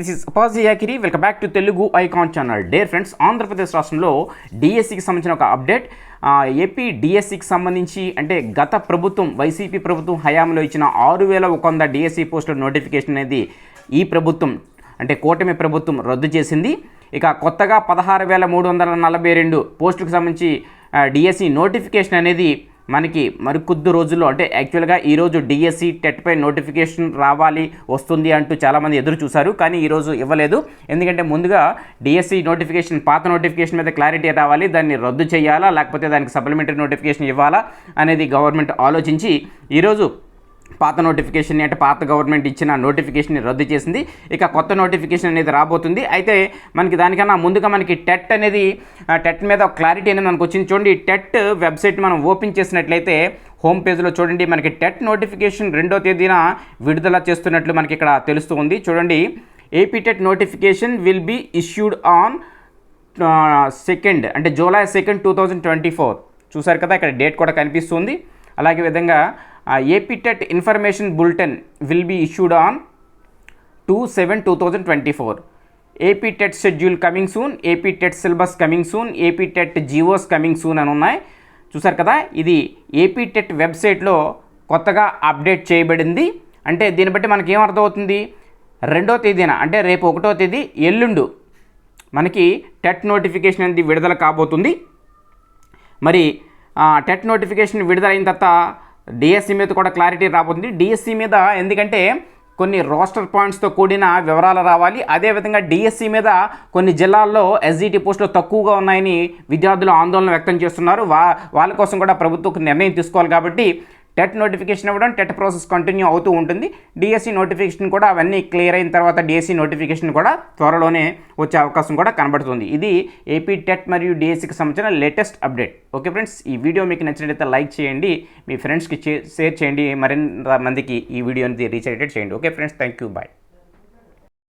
This is అపాజీ యాకిరి welcome back to Telugu icon channel dear friends Andhra Pradesh రాష్ట్రంలో డిఎస్సికి సంబంధించిన ఒక అప్డేట్ ఏపీ డిఎస్సికి సంబంధించి అంటే గత ప్రభుత్వం వైసీపీ ప్రభుత్వం హయాంలో ఇచ్చిన ఆరు వేల ఒక వంద డిఎస్సి పోస్టుల నోటిఫికేషన్ అనేది ఈ ప్రభుత్వం అంటే కూటమి ప్రభుత్వం రద్దు చేసింది. ఇక కొత్తగా పదహారు వేల మూడు వందల నలభై రెండు పోస్టులకు సంబంధించి డిఎస్సి నోటిఫికేషన్ అనేది మనకి మరికొద్ది రోజుల్లో అంటే యాక్చువల్గా ఈరోజు డిఎస్సి టెట్పై నోటిఫికేషన్ రావాలి వస్తుంది అంటూ చాలామంది ఎదురు చూశారు కానీ ఈరోజు ఇవ్వలేదు. ఎందుకంటే ముందుగా డిఎస్సి నోటిఫికేషన్ పాత నోటిఫికేషన్ మీద క్లారిటీ రావాలి దాన్ని రద్దు చేయాలా లేకపోతే దానికి సప్లిమెంటరీ నోటిఫికేషన్ ఇవ్వాలా అనేది గవర్నమెంట్ ఆలోచించి ఈరోజు పాత నోటిఫికేషన్ అంటే పాత గవర్నమెంట్ ఇచ్చిన నోటిఫికేషన్ని రద్దు చేసింది. ఇక కొత్త నోటిఫికేషన్ అనేది రాబోతుంది. అయితే మనకి దానికన్నా ముందుగా మనకి టెట్ అనేది టెట్ మీద క్లారిటీ అనేది మనకు వచ్చింది. చూడండి టెట్ వెబ్సైట్ మనం ఓపెన్ చేసినట్లయితే హోమ్ పేజ్లో చూడండి మనకి టెట్ నోటిఫికేషన్ రెండో తేదీన విడుదల చేస్తున్నట్లు మనకి ఇక్కడ తెలుస్తూ ఉంది. చూడండి AP TET notification will be issued on second అంటే July second two thousand twenty four. చూసారు కదా ఇక్కడ డేట్ కూడా కనిపిస్తుంది. అలాగే విధంగా AP TET information bulletin will be issued on two seven two thousand twenty four. AP TET schedule coming soon AP TET syllabus coming soon AP TET GOs coming soon అని ఉన్నాయి. చూసారు కదా ఇది ఏపీ టెట్ వెబ్సైట్లో కొత్తగా update చేయబడింది. అంటే దీన్ని బట్టి మనకి ఏం అర్థమవుతుంది? రెండో తేదీన అంటే రేపు ఒకటో తేదీ ఎల్లుండు మనకి టెట్ నోటిఫికేషన్ అనేది విడుదల కాబోతుంది. మరి టెట్ నోటిఫికేషన్ విడుదలైన తర్వాత డిఎస్సి మీద కూడా క్లారిటీ రాబోతుంది. డిఎస్సి మీద ఎందుకంటే కొన్ని రోస్టర్ పాయింట్స్తో కూడిన వివరాలు రావాలి. అదేవిధంగా డిఎస్సి మీద కొన్ని జిల్లాల్లో ఎస్జిటి పోస్టులు తక్కువగా ఉన్నాయని విద్యార్థులు ఆందోళన వ్యక్తం చేస్తున్నారు. వా వాళ్ళ కోసం కూడా ప్రభుత్వం నిర్ణయం తీసుకోవాలి కాబట్టి టెట్ నోటిఫికేషన్ ఇవ్వడం టెట్ ప్రాసెస్ కంటిన్యూ అవుతూ ఉంటుంది. డిఎస్సి నోటిఫికేషన్ కూడా అవన్నీ క్లియర్ అయిన తర్వాత డిఎస్సి నోటిఫికేషన్ కూడా త్వరలోనే వచ్చే అవకాశం కూడా కనబడుతుంది. ఇది ఏపీ టెట్ మరియు డిఎస్సికి సంబంధించిన లేటెస్ట్ అప్డేట్. ఓకే ఫ్రెండ్స్ ఈ వీడియో మీకు నచ్చినట్లయితే లైక్ చేయండి మీ ఫ్రెండ్స్కి షేర్ చేయండి మరింత మందికి ఈ వీడియోని రీచ్ అయ్యేటట్టు చేయండి. Okay friends thank you bye.